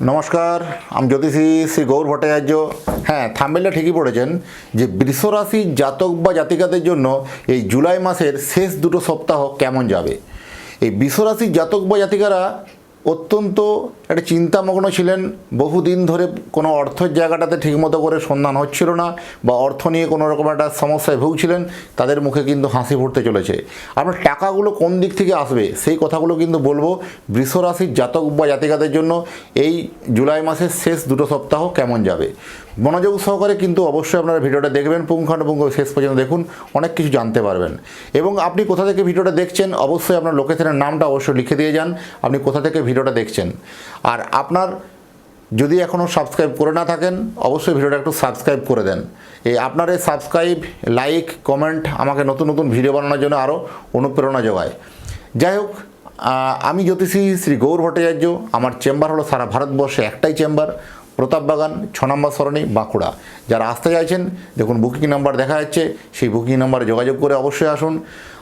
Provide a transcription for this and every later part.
নমস্কার, আমি জ্যোতিষী শ্রী গৌর ভট্টাচার্য। হ্যাঁ থাম্বেলটা ঠিকই পড়েছেন যে বৃষরাশির জাতক বা জাতিকাদের জন্য এই জুলাই মাসের শেষ দুটো সপ্তাহ কেমন যাবে? এই বৃষরাশির জাতক বা জাতিকারা অত্যন্ত একটা চিন্তামগ্ন ছিলেন। বহুদিন ধরে কোনো অর্থের জায়গাটাতে ঠিকমতো করে সন্ধান হচ্ছিল না বা অর্থ নিয়ে কোনো রকম একটা সমস্যায় ভুগছিলেন, তাদের মুখে কিন্তু হাসি ফুটতে চলেছে। আপনার টাকাগুলো কোন দিক থেকে আসবে সেই কথাগুলো কিন্তু বলব বৃষরাশির জাতক বা জাতিকাদের জন্য। এই জুলাই মাসের শেষ দুটো সপ্তাহ কেমন যাবে? মনোযোগ সহকারে কিন্তু অবশ্যই আপনারা ভিডিওটা দেখবেন, পুঙ্খানুপুঙ্খ শেষ পর্যন্ত দেখুন, অনেক কিছু জানতে পারবেন। এবং আপনি কোথা থেকে ভিডিওটা দেখছেন, অবশ্যই আপনার লোকেশনের নামটা অবশ্যই লিখে দিয়ে যান, আপনি কোথা থেকে ভিডিওটা দেখছেন। আর আপনার যদি এখনও সাবস্ক্রাইব করে না থাকেন, অবশ্যই ভিডিওটা একটু সাবস্ক্রাইব করে দেন। এই আপনার এই সাবস্ক্রাইব, লাইক, কমেন্ট আমাকে নতুন নতুন ভিডিও বানানোর জন্য আরও অনুপ্রেরণা যোগায়। যাই হোক আমি জ্যোতিষী শ্রী গৌর ভট্টাচার্য, আমার চেম্বার হলো সারা ভারতবর্ষে একটাই চেম্বার। প্রতাপবাগান ছ নম্বর সরণি, বাঁকুড়া। যারা আসতে চাইছেন দেখুন বুকিং নাম্বার দেখা যাচ্ছে, সেই বুকিং নাম্বারে যোগাযোগ করে অবশ্যই আসুন।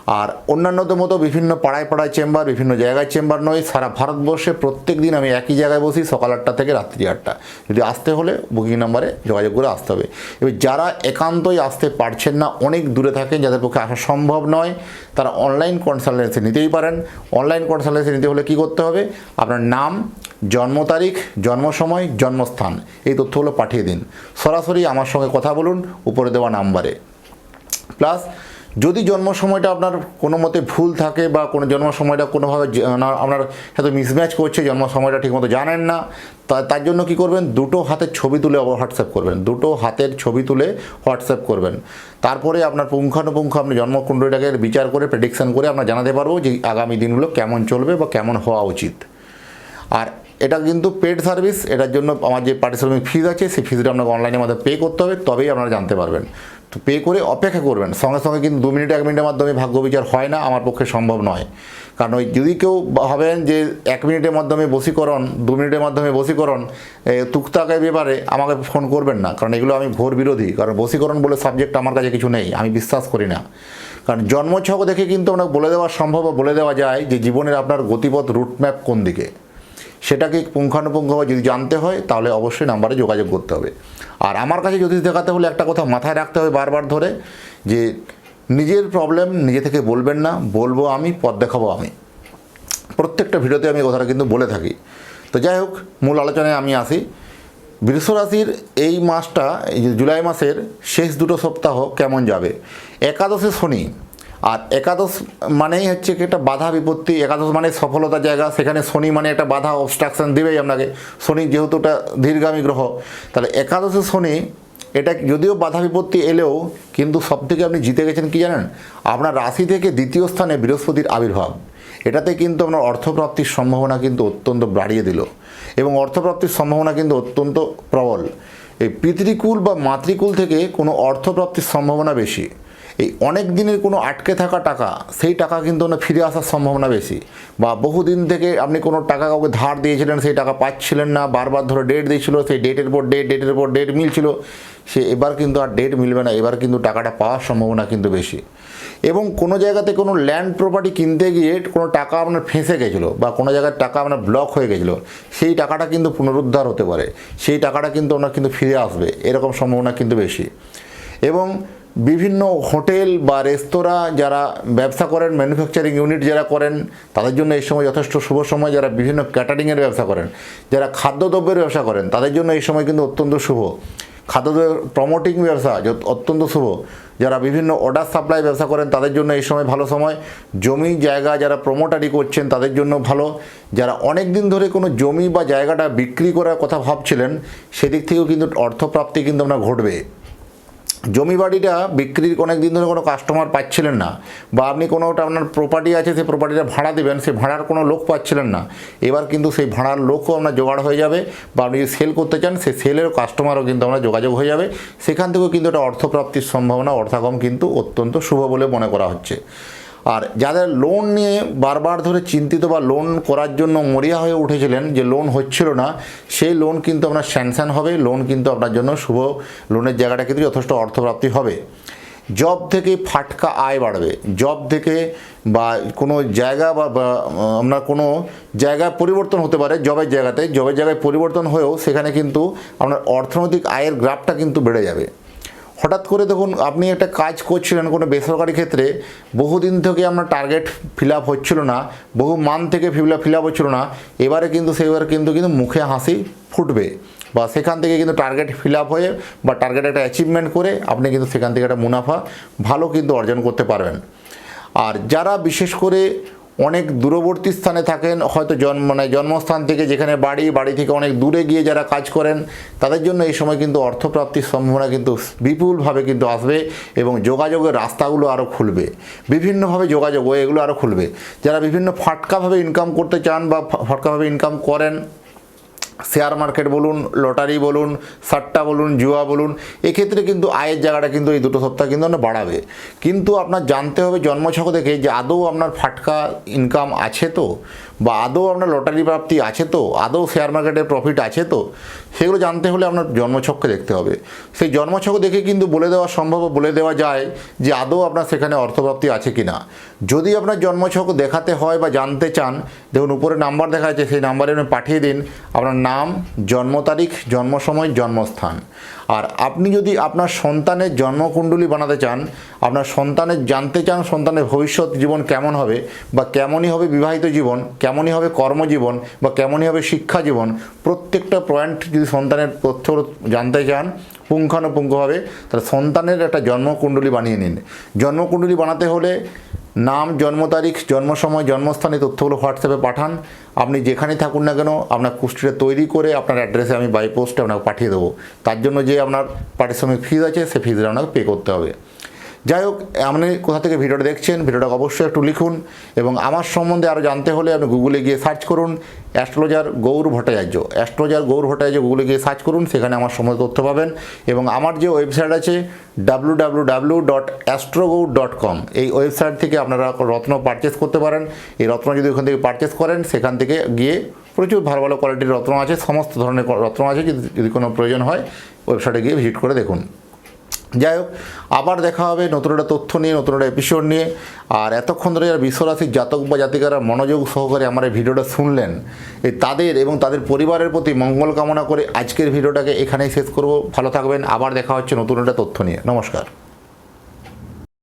আর অন্যান্যদের মতো বিভিন্ন পাড়ায় পাড়ায় চেম্বার, বিভিন্ন জায়গায় চেম্বার নয়, সারা ভারতবর্ষে প্রত্যেক দিন আমি একই জায়গায় বসি, সকাল আটটা থেকে রাত্রি আটটা। যদি আসতে হলে বুকিং নাম্বারে যোগাযোগ করে আসতে হবে। এবার যারা একান্তই আসতে পারছেন না, অনেক দূরে থাকেন, যাদের পক্ষে আসা সম্ভব নয়, তারা অনলাইন কনসালটেন্সি নিতেই পারেন। অনলাইন কনসালটেন্সি নিতে হলে কী করতে হবে? আপনার নাম জন্ম তারিখ, জন্ম সময়, জন্মস্থান। এই তথ্যগুলো পাঠিয়ে দিন। সরাসরি আমার সঙ্গে কথা বলুন, উপরে দেওয়া নাম্বারে। প্লাস, যদি জন্ম সময়টা আপনার কোনো মতে ভুল থাকে বা কোনো জন্ম সময়টা কোনোভাবে আপনার হয়তো মিসম্যাচ করছে, জন্ম সময়টা ঠিকমতো জানেন না তার জন্য কি করবেন? দুটো হাতের ছবি তুলে হোয়াটসঅ্যাপ করবেন। দুটো হাতের ছবি তুলে হোয়াটসঅ্যাপ করবেন। তারপরে আপনার পুঙ্খানুপুঙ্খ আপনি জন্মকুণ্ডলীটাকে বিচার করে প্রেডিকশন করে আমরা জানাতে পারব যে আগামী দিনগুলো কেমন চলবে বা কেমন হওয়া উচিত। আর এটা কিন্তু পেড সার্ভিস এটার জন্য আমার যে পারিশ্রমিক ফিজ আছে, সেই ফিজটা আপনাকে অনলাইনের মাধ্যমে পে করতে হবে, তবেই আপনারা জানতে পারবেন। তো পে করে অপেক্ষা করবেন। সঙ্গে সঙ্গে কিন্তু দু মিনিট, এক মিনিটের মাধ্যমে ভাগ্য বিচার হয় না, আমার পক্ষে সম্ভব নয়। কারণ ওই যদি কেউ ভাবেন যে এক মিনিটের মাধ্যমে বসীকরণ দু মিনিটের মাধ্যমে বসীকরণ তুকতাকের ব্যাপারে আমাকে ফোন করবেন না। কারণ এগুলো আমি ঘোর বিরোধী। কারণ বসীকরণ বলে সাবজেক্ট আমার কাছে কিছু নেই, আমি বিশ্বাস করি না। কারণ জন্মছক দেখে কিন্তু আপনাকে বলে দেওয়া সম্ভব, বলে দেওয়া যায় যে জীবনের আপনার গতিপথ রুটম্যাপ কোন দিকে? সেটাকে পুঙ্খানুপুঙ্খভাবে যদি জানতে হয়, তাহলে অবশ্যই নাম্বারে যোগাযোগ করতে হবে। আর আমার কাছে যদি দেখাতে হলে একটা কথা মাথায় রাখতে হবে বারবার ধরে, যে নিজের প্রবলেম নিজে থেকে বলবেন না, বলব আমি, পথ দেখাবো আমি। প্রত্যেকটা ভিডিওতে আমি কথাটা কিন্তু বলে থাকি। তো যাই হোক, মূল আলোচনায় আমি আসি। বৃষরাশির এই মাসটা জুলাই মাসের শেষ দুটো সপ্তাহ কেমন যাবে? একাদশে শনি আর একাদশ মানেই হচ্ছে কি একটা বাধা বিপত্তি, একাদশ মানে সফলতার জায়গা, সেখানে শনি মানে একটা বাধা অবস্ট্রাকশন দেবেই আপনাকে। শনি যেহেতু একটা দীর্ঘামী গ্রহ, তাহলে একাদশে শনি, এটা যদিও বাধা বিপত্তি এলেও, কিন্তু সব থেকে আপনি জিতে গেছেন কি জানেন? আপনার রাশি থেকে দ্বিতীয় স্থানে বৃহস্পতির আবির্ভাব। এটাতে কিন্তু আপনার অর্থপ্রাপ্তির সম্ভাবনা কিন্তু অত্যন্ত বাড়িয়ে দিল। এবং অর্থপ্রাপ্তির সম্ভাবনা কিন্তু অত্যন্ত প্রবল। এই পিতৃকুল বা মাতৃকুল থেকে কোনো অর্থপ্রাপ্তির সম্ভাবনা বেশি। এই অনেক দিনের কোনো আটকে থাকা টাকা, সেই টাকা কিন্তু না ফিরে আসার সম্ভাবনা বেশি। বা বহুদিন থেকে আপনি কোনো টাকা কাউকে ধার দিয়েছিলেন, সেই টাকা পাচ্ছিলেন না, বারবার ধরে ডেট দিয়েছিল, সেই ডেটের পর ডেট ডেটের পর ডেট মিলছিল, সে এবার কিন্তু আর ডেট মিলবে না, এবার কিন্তু টাকাটা পাওয়ার সম্ভাবনা কিন্তু বেশি। এবং কোনো জায়গাতে কোনো ল্যান্ড প্রপার্টি কিনতে গিয়ে কোনো টাকা আপনার ফেঁসে গেছিল বা কোনো জায়গায় টাকা আপনার ব্লক হয়ে গেছিল, সেই টাকাটা কিন্তু পুনরুদ্ধার হতে পারে। সেই টাকাটা কিন্তু ওনার কিন্তু ফিরে আসবে, এরকম সম্ভাবনা কিন্তু বেশি। এবং বিভিন্ন হোটেল বা রেস্তোরাঁ যারা ব্যবসা করেন ম্যানুফ্যাকচারিং ইউনিট যারা করেন, তাদের জন্য এই সময় যথেষ্ট শুভ সময় যারা বিভিন্ন ক্যাটারিংয়ের ব্যবসা করেন, যারা খাদ্যদ্রব্যের ব্যবসা করেন, তাদের জন্য এই সময় কিন্তু অত্যন্ত শুভ। খাদ্যদ্রব্য প্রমোটিং ব্যবসা অত্যন্ত শুভ। যারা বিভিন্ন অর্ডার সাপ্লাই ব্যবসা করেন, তাদের জন্য এই সময় ভালো সময়। জমি জায়গা যারা প্রমোটারি করছেন, তাদের জন্য ভালো। যারা অনেক দিন ধরে কোনো জমি বা জায়গাটা বিক্রি করার কথা ভাবছিলেন, সেদিক থেকেও কিন্তু অর্থপ্রাপ্তি কিন্তু আপনার ঘটবে। জমি বাড়িটা বিক্রির অনেক দিন ধরে কোনো কাস্টমার পাচ্ছিলেন না বা আপনি কোনো একটা আপনার প্রপার্টি আছে, সেই প্রপার্টিটা ভাড়া দেবেন, সেই ভাড়ার কোনো লোক পাচ্ছিলেন না। এবার কিন্তু সেই ভাড়ার লোকও আপনার জোগাড় হয়ে যাবে বা আপনি যদি সেল করতে চান, সেই সেলের কাস্টমারও কিন্তু আপনার যোগাযোগ হয়ে যাবে। সেখান থেকেও কিন্তু একটা অর্থপ্রাপ্তির সম্ভাবনা অর্থাগম কিন্তু অত্যন্ত শুভ বলে মনে করা হচ্ছে। আর যাদের লোন নিয়ে বারবার ধরে চিন্তিত বা লোন করার জন্য মরিয়া হয়ে উঠেছিলেন, যে লোন হচ্ছিল না, সেই লোন কিন্তু আপনার স্যাংশন হবে লোন কিন্তু আপনার জন্য শুভ লোনের জায়গাটা কিন্তু যথেষ্ট অর্থপ্রাপ্তি হবে। জব থেকে ফাটকা আয় বাড়বে। জব থেকে বা কোনো জায়গা বা আপনার কোনো জায়গায় পরিবর্তন হতে পারে জবের জায়গাতে। জবের জায়গায় পরিবর্তন হয়েও সেখানে কিন্তু আপনার অর্থনৈতিক আয়ের গ্রাফটা কিন্তু বেড়ে যাবে। হঠাৎ করে দেখুন, আপনি একটা কাজ করছিলেন কোনো বেসরকারি ক্ষেত্রে, বহুদিন থেকে আপনার টার্গেট ফিল আপ হচ্ছিল না, বহু মান থেকে ফিল ফিল আপ হচ্ছিল না, এবারে কিন্তু সেইবার কিন্তু কিন্তু মুখে হাসি ফুটবে। বা সেখান থেকে কিন্তু টার্গেট ফিল আপ হয়ে বা টার্গেট একটা অ্যাচিভমেন্ট করে আপনি কিন্তু সেখান থেকে একটা মুনাফা ভালো কিন্তু অর্জন করতে পারবেন। আর যারা বিশেষ করে অনেক দূরবর্তী স্থানে থাকেন, হয়তো জন্ম মানে জন্মস্থান থেকে যেখানে বাড়ি বাড়ি থেকে অনেক দূরে গিয়ে যারা কাজ করেন, তাদের জন্য এই সময় কিন্তু অর্থপ্রাপ্তির সম্ভাবনা কিন্তু বিপুলভাবে কিন্তু আসবে এবং যোগাযোগের রাস্তাগুলো আরও খুলবে। বিভিন্নভাবে যোগাযোগ এগুলো আরও খুলবে। যারা বিভিন্ন ফাটকাভাবে ইনকাম করতে চান বা ফাটকাভাবে ইনকাম করেন শেয়ার মার্কেট বলুন, লটারি বলুন, সাট্টা বলুন, জুয়া বলুন, এক্ষেত্রে কিন্তু আয়ের জায়গাটা কিন্তু এই দুটো সপ্তাহ কিন্তু বাড়াবে। কিন্তু আপনার জানতে হবে, জন্মছক দেখে যে আদৌ আপনার ফাটকা ইনকাম আছে তো? বা আদৌ আপনার লটারি প্রাপ্তি আছে তো? আদৌ শেয়ার মার্কেটের প্রফিট আছে তো? সেগুলো জানতে হলে আপনার জন্মছককে দেখতে হবে। সেই জন্মছক দেখে কিন্তু বলে দেওয়া সম্ভব, বলে দেওয়া যায় যে আদৌ আপনার সেখানে অর্থপ্রাপ্তি আছে কি না যদি আপনার জন্মছক দেখাতে হয় বা জানতে চান, দেখুন উপরে নাম্বার দেখা যাচ্ছে, সেই নাম্বারে আপনি পাঠিয়ে দিন। আপনার নাম, জন্ম তারিখ, জন্ম সময়, জন্মস্থান। আর আপনি যদি আপনার সন্তানের জন্মকুণ্ডলী বানাতে চান, আপনার সন্তানের জানতে চান সন্তানের ভবিষ্যৎ জীবন কেমন হবে বা কেমনই হবে বিবাহিত জীবন, কেমনই হবে কর্মজীবন বা কেমনই হবে শিক্ষা জীবন, প্রত্যেকটা পয়েন্ট যদি সন্তানের তথ্য জানতে চান, পুঙ্খানুপুঙ্খভাবে, তাহলে সন্তানের একটা জন্মকুণ্ডলী বানিয়ে নিন। জন্মকুণ্ডলী বানাতে হলে নাম, জন্ম তারিখ, জন্ম সময়, জন্মস্থানে তথ্যগুলো হোয়াটসঅ্যাপে পাঠান। আপনি যেখানেই থাকুন না কেন, আপনার কুষ্টিটা তৈরি করে আপনার অ্যাড্রেসে আমি বাই পোস্টে আপনাকে পাঠিয়ে দেবো। তার জন্য যে আপনার পারিশ্রমিক ফিজ আছে সে ফিজটা আপনাকে পে করতে হবে। যাই হোক, আপনি কোথা থেকে ভিডিওটা দেখছেন ভিডিওটা অবশ্যই একটু লিখুন এবং আমার সম্বন্ধে আরও জানতে হলে আপনি গুগলে গিয়ে সার্চ করুন অ্যাস্ট্রোলজার গৌর ভট্টাচার্য। অ্যাস্ট্রোলজার গৌর ভট্টাচার্য গুগলে গিয়ে সার্চ করুন, সেখানে আমার সম্বন্ধে তথ্য পাবেন এবং আমার যে ওয়েবসাইট আছে W W dot astrogour dot com এই ওয়েবসাইট থেকে আপনারা রত্ন পারচেস করতে পারেন। এই রত্ন যদি ওখান থেকে পারচেস করেন, সেখান থেকে গিয়ে প্রচুর ভালো ভালো কোয়ালিটির রত্ন আছে, সমস্ত ধরনের রত্ন আছে যদি কোনো প্রয়োজন হয় ওয়েবসাইটে গিয়ে ভিজিট করে দেখুন। যাই হোক, আবার দেখা হবে নতুন একটা তথ্য নিয়ে, নতুন একটা এপিসোড নিয়ে। আর এতক্ষণ ধরে যারা বিশ্বরাশির জাতক বা জাতিকারা মনোযোগ সহকারে আমার এই ভিডিওটা শুনলেন, এই তাদের এবং তাদের পরিবারের প্রতি মঙ্গল কামনা করে আজকের ভিডিওটাকে এখানেই শেষ করব। ভালো থাকবেন, আবার দেখা হচ্ছে নতুন একটা তথ্য নিয়ে। নমস্কার।